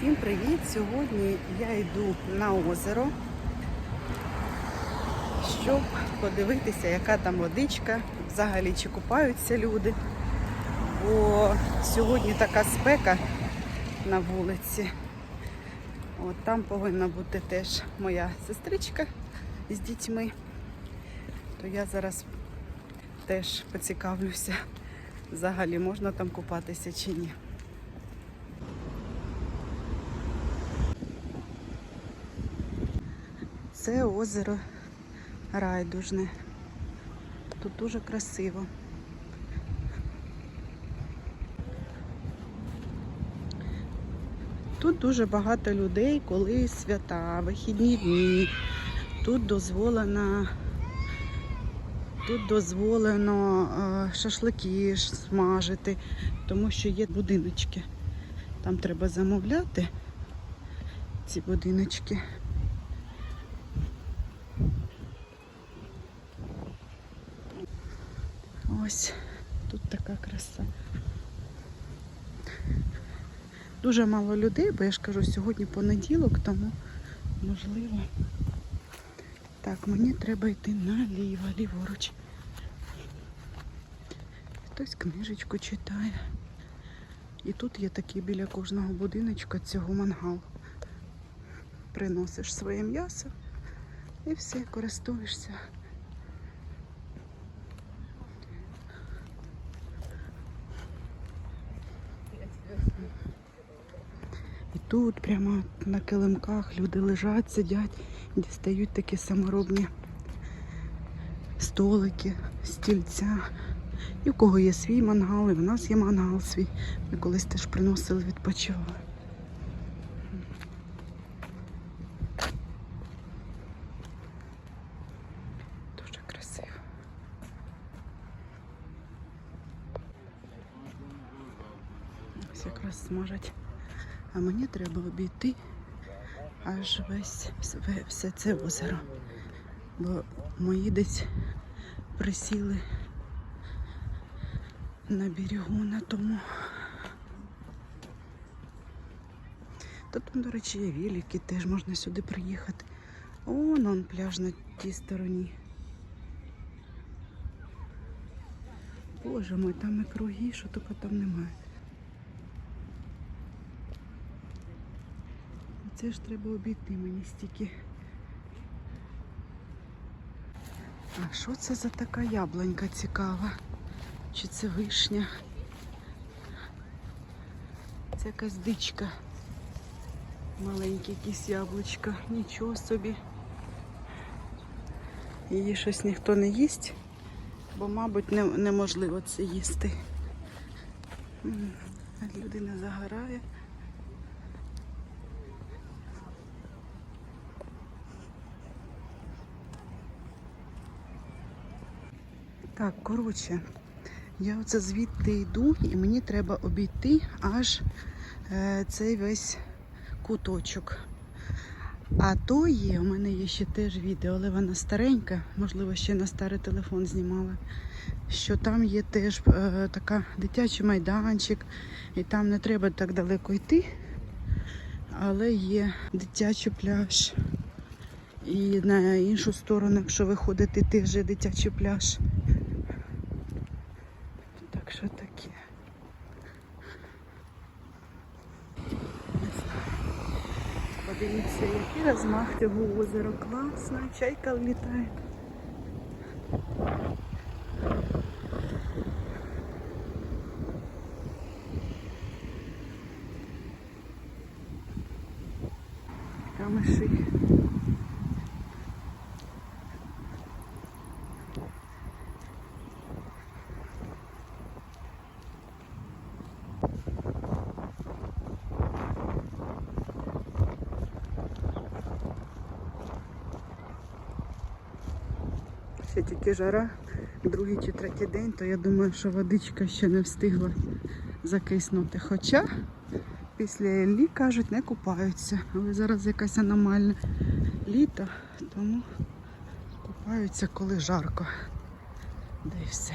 Всім привіт! Сьогодні я йду на озеро, щоб подивитися, яка там водичка, взагалі чи купаються люди. Бо сьогодні така спека на вулиці. От там повинна бути теж моя сестричка з дітьми. То я зараз теж поцікавлюся, взагалі можна там купатися чи ні. Це озеро Райдужне. Тут дуже красиво. Тут дуже багато людей, коли свята, вихідні дні. Тут дозволено, тут дозволено е, шашлики смажити, тому що є будиночки. Там треба замовляти ці будиночки. Ось тут така краса. Дуже мало людей, бо я ж кажу, сьогодні понеділок, тому можливо. Так, мені треба йти наліво, ліворуч. Хтось книжечку читає. І тут є такий біля кожного будиночка цього мангал. Приносиш своє м'ясо і все, користуєшся. Тут прямо на килимках люди лежать, сидять, дістають такі саморобні столики, стільця. І в кого є свій мангал, і в нас є мангал свій. Ми колись теж приносили, відпочивали. Дуже красиво. Якраз смажать. А мені треба обійти аж весь все, це озеро. Бо мої десь присіли на берегу на тому. Та там, до речі, є віліки, теж можна сюди приїхати. О, он пляж на тій стороні. Боже мой, там і круги, що тільки там немає. Це ж треба обійти мені стільки. А що це за така яблунька цікава? Чи це вишня? Це якась дичка. Маленьке якісь яблучка. Нічого собі. Її щось ніхто не їсть, бо, мабуть, не, неможливо це їсти. Людина загорає. Так, коротше, я оце звідти йду і мені треба обійти аж е, цей весь куточок. А то є, у мене є ще теж відео, але вона старенька, можливо, ще на старий телефон знімала. Що там є теж е, така дитячий майданчик, і там не треба так далеко йти, але є дитячий пляж. І на іншу сторону, якщо виходити, теж є дитячий пляж. Так що таке. Подивіться, який розмах цього озера. Класно, чайка літає. Ще тільки жара, другий чи третій день, то я думаю, що водичка ще не встигла закиснути. Хоча після Еллі, кажуть, не купаються. Але зараз якась аномальне літо, тому купаються, коли жарко. Де і все.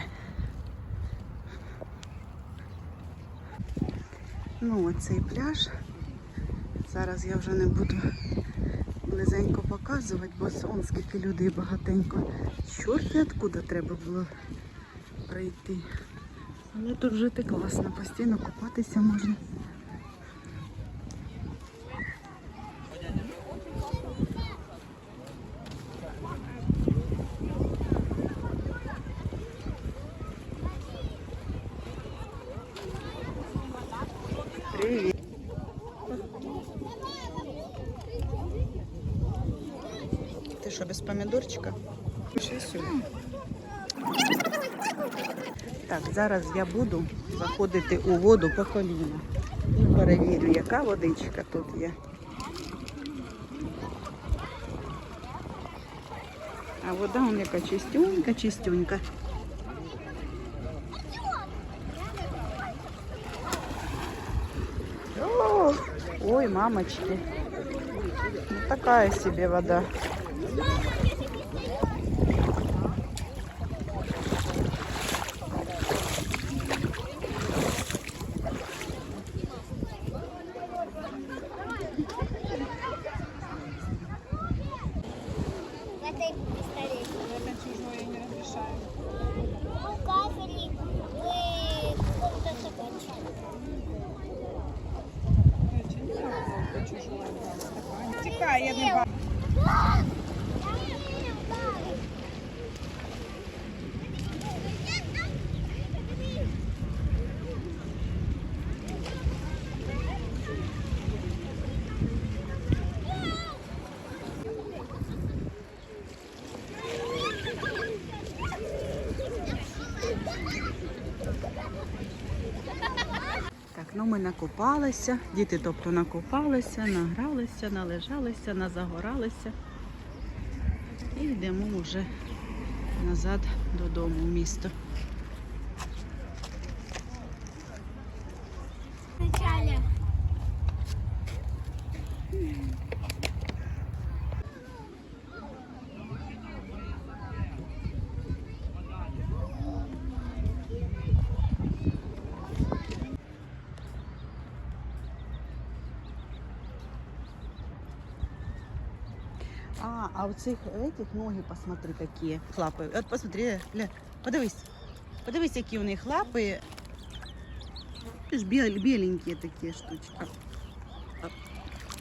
Ну, оцей пляж Зараз я вже не буду близенько показувати, бо он скільки людей багатенько. Чорт откуда треба було прийти. Але тут жити класно, постійно купатися можна. Ти що, без помідорчика? Пішли сюди. Так, зараз я буду заходити у воду по коліна. І перевірю, яка водичка тут є. А вода у яка чистюнька, чистюнька. О, ой, мамочки. Ну, такая себе вода. В этой пистолете. Это чужое не разрешаю. Ну, кафели вы в каком-то стаканчике. Это не это чужое брать. Тікай, я не бачу. Ми накопалися. діти тобто накопалися, награлися, належалися, назагоралися. І йдемо вже назад додому в місто. А, а у цих этих ноги, посмотри, какие лапи. От посмотри, Ля, подивись. Подивись, які у них лапи. Ж біл, біленькі такі штучки.